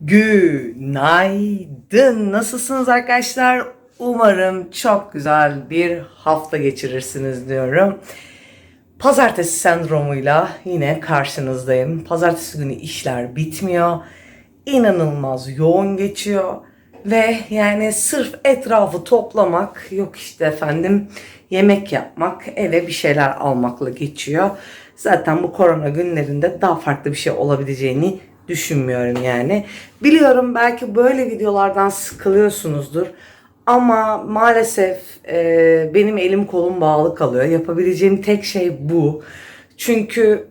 Günaydın. Nasılsınız arkadaşlar? Umarım çok güzel bir hafta geçirirsiniz diyorum. Pazartesi sendromuyla yine karşınızdayım. Pazartesi günü işler bitmiyor. İnanılmaz yoğun geçiyor. Ve yani sırf etrafı toplamak, yok işte efendim yemek yapmak, eve bir şeyler almakla geçiyor. Zaten bu korona günlerinde daha farklı bir şey olabileceğini düşünmüyorum yani. Biliyorum belki böyle videolardan sıkılıyorsunuzdur. Ama maalesef e, benim elim kolum bağlı kalıyor. Yapabileceğim tek şey bu. Çünkü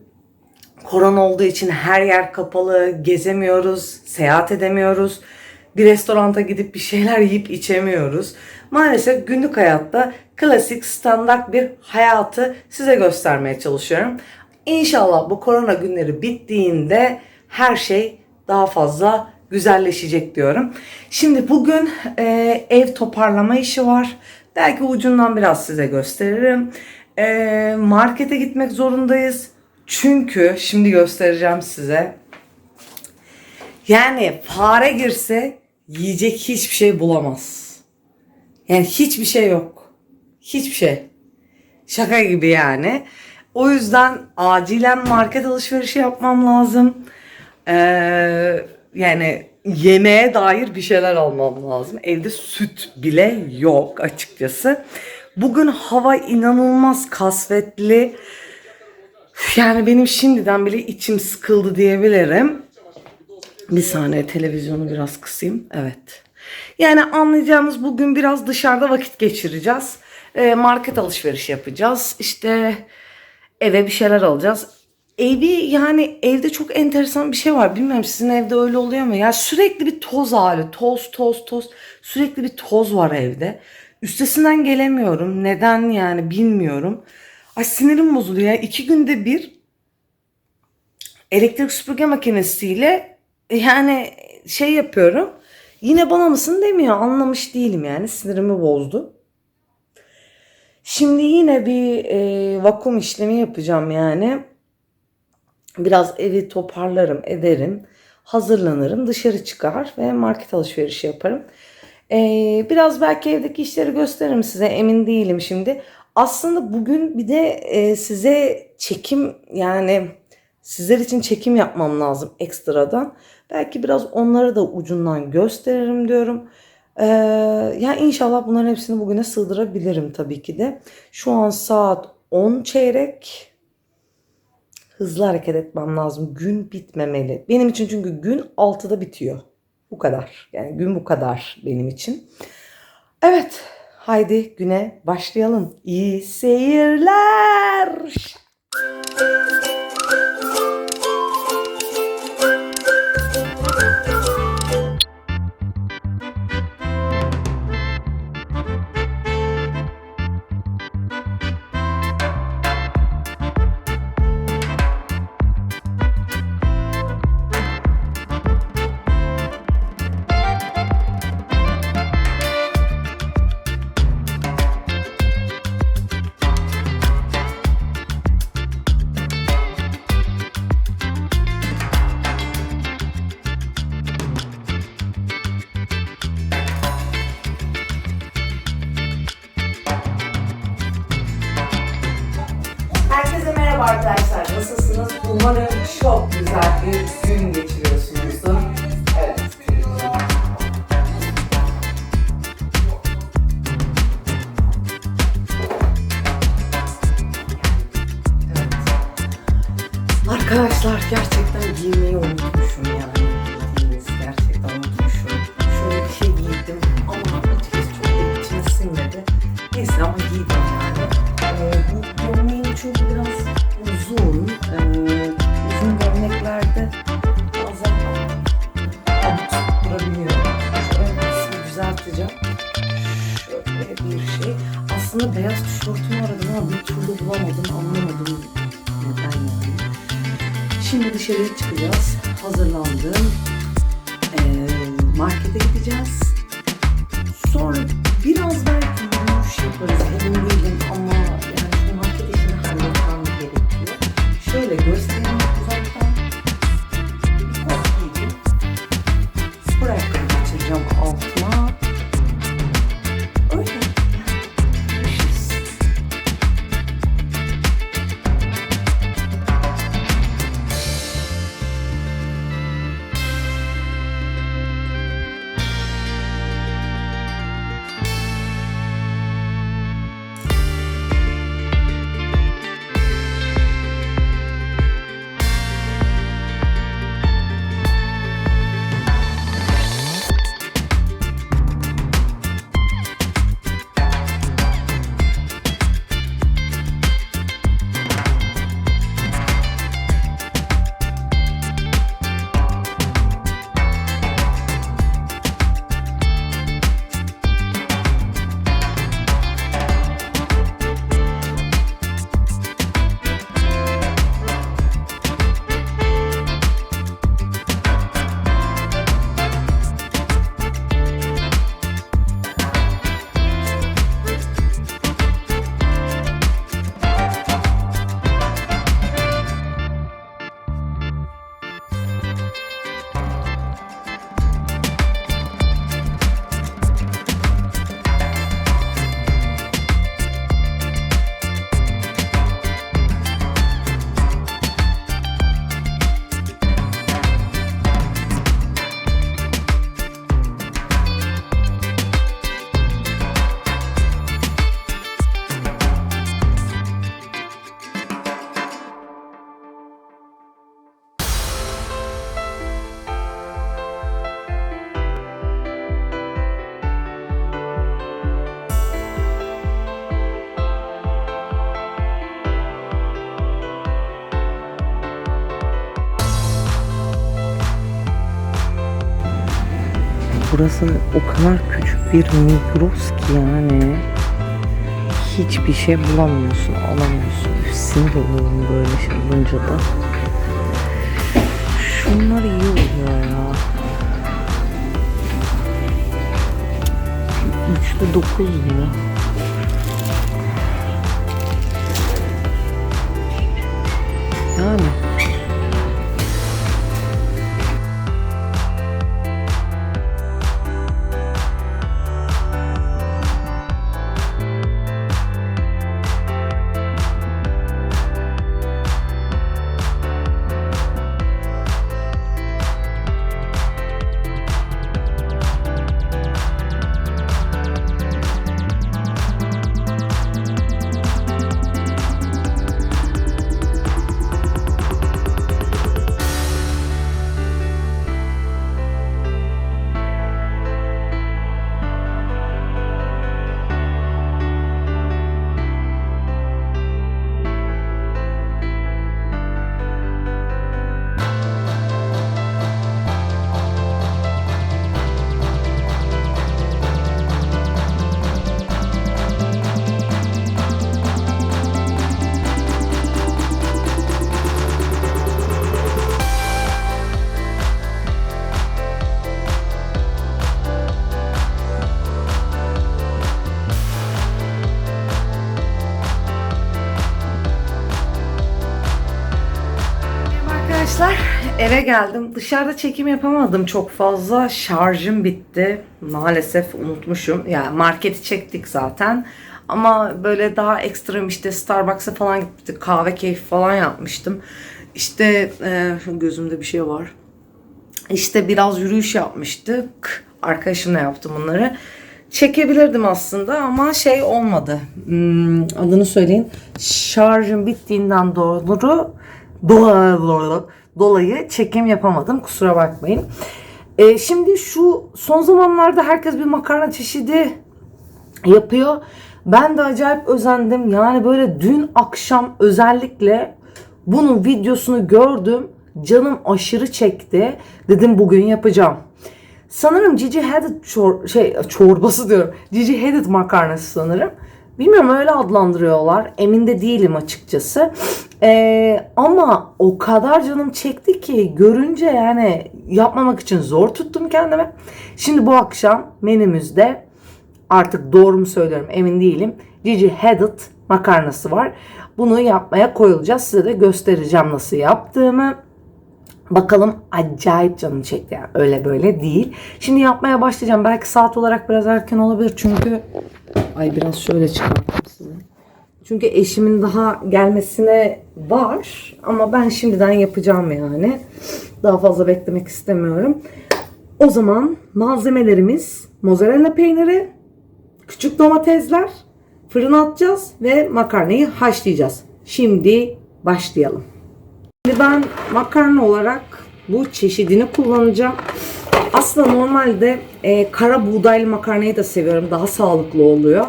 korona olduğu için her yer kapalı, gezemiyoruz, seyahat edemiyoruz. Bir restoranta gidip bir şeyler yiyip içemiyoruz. Maalesef günlük hayatta klasik standart bir hayatı size göstermeye çalışıyorum. İnşallah bu korona günleri bittiğinde her şey daha fazla güzelleşecek diyorum. Şimdi bugün e, ev toparlama işi var. Belki ucundan biraz size gösteririm. E, markete gitmek zorundayız. Çünkü şimdi göstereceğim size. Yani fare girse yiyecek hiçbir şey bulamaz. Yani hiçbir şey yok. Hiçbir şey. Şaka gibi yani. O yüzden acilen market alışverişi yapmam lazım. Ee, yani yemeğe dair bir şeyler almam lazım. Evde süt bile yok açıkçası. Bugün hava inanılmaz kasvetli. Yani benim şimdiden bile içim sıkıldı diyebilirim. Bir saniye televizyonu biraz kısayım. Evet. Yani anlayacağımız bugün biraz dışarıda vakit geçireceğiz. Ee, market alışveriş yapacağız. İşte eve bir şeyler alacağız. Evi yani evde çok enteresan bir şey var. Bilmiyorum sizin evde öyle oluyor mu? Ya sürekli bir toz hali. Toz toz toz. Sürekli bir toz var evde. Üstesinden gelemiyorum. Neden yani bilmiyorum. Ay sinirim bozuluyor. ya. İki günde bir elektrik süpürge makinesiyle yani şey yapıyorum. Yine bana mısın demiyor. Anlamış değilim yani. Sinirimi bozdu. Şimdi yine bir e, vakum işlemi yapacağım yani. Biraz evi toparlarım, ederim. Hazırlanırım, dışarı çıkar ve market alışverişi yaparım. E, biraz belki evdeki işleri gösteririm size. Emin değilim şimdi. Aslında bugün bir de e, size çekim yani sizler için çekim yapmam lazım ekstradan. Belki biraz onları da ucundan gösteririm diyorum. Ee, yani inşallah bunların hepsini bugüne sığdırabilirim tabii ki de. Şu an saat 10 çeyrek. Hızlı hareket etmem lazım. Gün bitmemeli. Benim için çünkü gün 6'da bitiyor. Bu kadar. Yani gün bu kadar benim için. Evet. Haydi güne başlayalım. İyi seyirler. Arkadaşlar gerçekten giymeyi unutmuşum yani. Gerçekten unutmuşum. Şöyle bir şey giydim ama açıkçası çok da içime sinmedi. Neyse ama giydim yani. Ee, bu gömleğin çünkü biraz uzun. Ee, uzun gömleklerde bazen abuk durabiliyor. Şu ön düzelteceğim. Şöyle bir şey. Aslında beyaz tişörtümü aradım ama bir türlü bulamadım. Anlamadım dışarıya çıkacağız. Hazırlandım. Ee, markete gideceğiz. Burası o kadar küçük bir Migros ki yani hiçbir şey bulamıyorsun, alamıyorsun. Sinir oluyorum böyle şey olunca da. Şunlar iyi oluyor ya. Üçlü dokuz lira. Arkadaşlar eve geldim. Dışarıda çekim yapamadım çok fazla. Şarjım bitti. Maalesef unutmuşum. Yani marketi çektik zaten. Ama böyle daha ekstrem işte Starbucks'a falan gittik. Kahve keyfi falan yapmıştım. İşte e, gözümde bir şey var. İşte biraz yürüyüş yapmıştık. Arkadaşımla yaptım bunları. Çekebilirdim aslında ama şey olmadı. Hmm, adını söyleyin. Şarjım bittiğinden doğru dolayı, dolayı çekim yapamadım. Kusura bakmayın. Ee, şimdi şu son zamanlarda herkes bir makarna çeşidi yapıyor. Ben de acayip özendim. Yani böyle dün akşam özellikle bunun videosunu gördüm. Canım aşırı çekti. Dedim bugün yapacağım. Sanırım Gigi Hadid çor şey çorbası diyorum. Gigi Hadid makarnası sanırım. Bilmiyorum öyle adlandırıyorlar. Emin de değilim açıkçası. Ee, ama o kadar canım çekti ki görünce yani yapmamak için zor tuttum kendime. Şimdi bu akşam menümüzde artık doğru mu söylüyorum emin değilim. Gigi Hadid makarnası var. Bunu yapmaya koyulacağız. Size de göstereceğim nasıl yaptığımı. Bakalım acayip canım çekti yani öyle böyle değil. Şimdi yapmaya başlayacağım. Belki saat olarak biraz erken olabilir çünkü ay biraz şöyle çıkartayım size. Çünkü eşimin daha gelmesine var ama ben şimdiden yapacağım yani. Daha fazla beklemek istemiyorum. O zaman malzemelerimiz mozzarella peyniri, küçük domatesler, fırına atacağız ve makarnayı haşlayacağız. Şimdi başlayalım. Şimdi ben makarna olarak bu çeşidini kullanacağım. Aslında normalde e, kara buğdaylı makarnayı da seviyorum. Daha sağlıklı oluyor.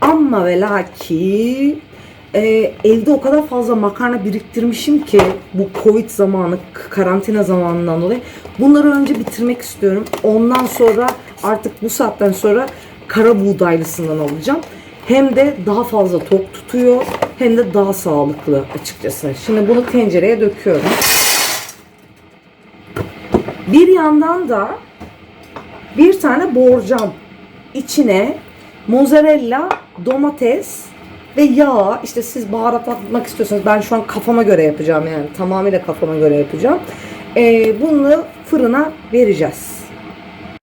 Ama ve lakin e, evde o kadar fazla makarna biriktirmişim ki bu Covid zamanı, karantina zamanından dolayı bunları önce bitirmek istiyorum. Ondan sonra artık bu saatten sonra kara buğdaylısından alacağım. Hem de daha fazla tok tutuyor hem de daha sağlıklı açıkçası. Şimdi bunu tencereye döküyorum. Bir yandan da bir tane borcam içine mozzarella, domates ve yağ işte siz baharat atmak istiyorsanız ben şu an kafama göre yapacağım yani tamamıyla kafama göre yapacağım. Ee, bunu fırına vereceğiz.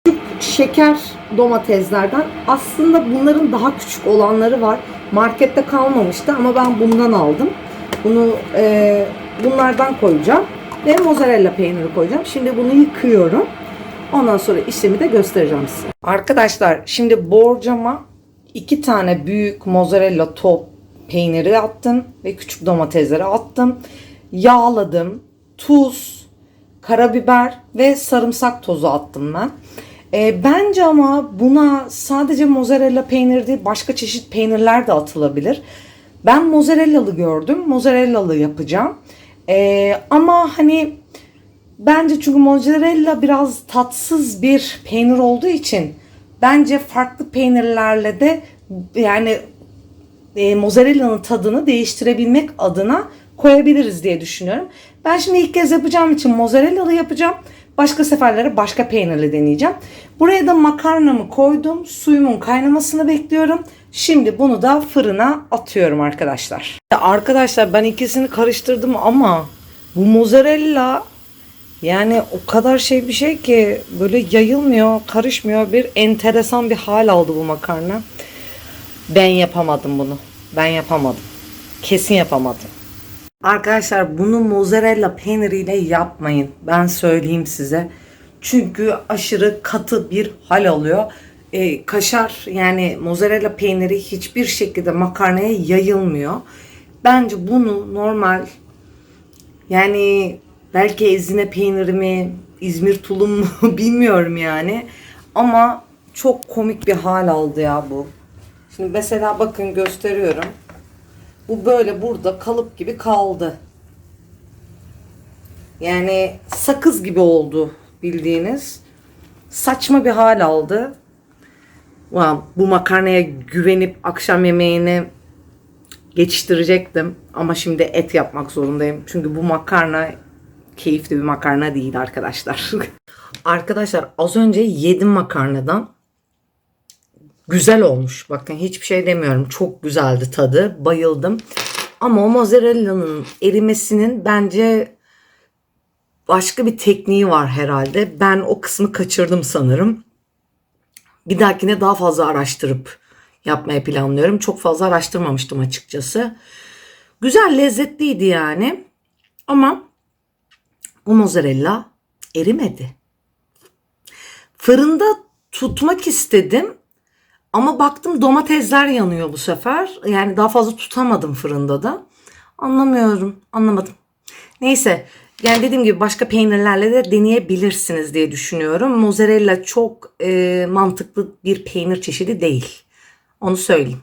Küçük şeker domateslerden aslında bunların daha küçük olanları var. Markette kalmamıştı ama ben bundan aldım. Bunu e, bunlardan koyacağım ve mozzarella peyniri koyacağım. Şimdi bunu yıkıyorum. Ondan sonra işlemi de göstereceğim size. Arkadaşlar şimdi borcama iki tane büyük mozzarella top peyniri attım ve küçük domatesleri attım. Yağladım. Tuz, karabiber ve sarımsak tozu attım ben. E, bence ama buna sadece mozzarella peyniri değil başka çeşit peynirler de atılabilir. Ben mozzarellalı gördüm. Mozzarellalı yapacağım. E, ama hani bence çünkü mozzarella biraz tatsız bir peynir olduğu için bence farklı peynirlerle de yani e, mozzarella'nın tadını değiştirebilmek adına koyabiliriz diye düşünüyorum. Ben şimdi ilk kez yapacağım için mozzarella'lı yapacağım. Başka seferlere başka peynirli deneyeceğim. Buraya da makarnamı koydum. Suyumun kaynamasını bekliyorum. Şimdi bunu da fırına atıyorum arkadaşlar. Arkadaşlar ben ikisini karıştırdım ama bu mozzarella yani o kadar şey bir şey ki böyle yayılmıyor, karışmıyor. Bir enteresan bir hal aldı bu makarna. Ben yapamadım bunu. Ben yapamadım. Kesin yapamadım. Arkadaşlar bunu mozzarella peyniriyle yapmayın. Ben söyleyeyim size. Çünkü aşırı katı bir hal alıyor. Ee, kaşar yani mozzarella peyniri hiçbir şekilde makarnaya yayılmıyor. Bence bunu normal yani belki ezine peyniri mi, İzmir tulum mu bilmiyorum yani. Ama çok komik bir hal aldı ya bu. Şimdi mesela bakın gösteriyorum. Bu böyle burada kalıp gibi kaldı. Yani sakız gibi oldu bildiğiniz. Saçma bir hal aldı. Bu makarnaya güvenip akşam yemeğini geçiştirecektim. Ama şimdi et yapmak zorundayım. Çünkü bu makarna keyifli bir makarna değil arkadaşlar. arkadaşlar az önce yedim makarnadan. Güzel olmuş. Bakın hiçbir şey demiyorum. Çok güzeldi tadı. Bayıldım. Ama o mozzarella'nın erimesinin bence başka bir tekniği var herhalde. Ben o kısmı kaçırdım sanırım. Bir dahakine daha fazla araştırıp yapmaya planlıyorum. Çok fazla araştırmamıştım açıkçası. Güzel, lezzetliydi yani. Ama o mozzarella erimedi. Fırında tutmak istedim ama baktım domatesler yanıyor bu sefer. Yani daha fazla tutamadım fırında da. Anlamıyorum. Anlamadım. Neyse. Yani dediğim gibi başka peynirlerle de deneyebilirsiniz diye düşünüyorum. Mozzarella çok e, mantıklı bir peynir çeşidi değil. Onu söyleyeyim.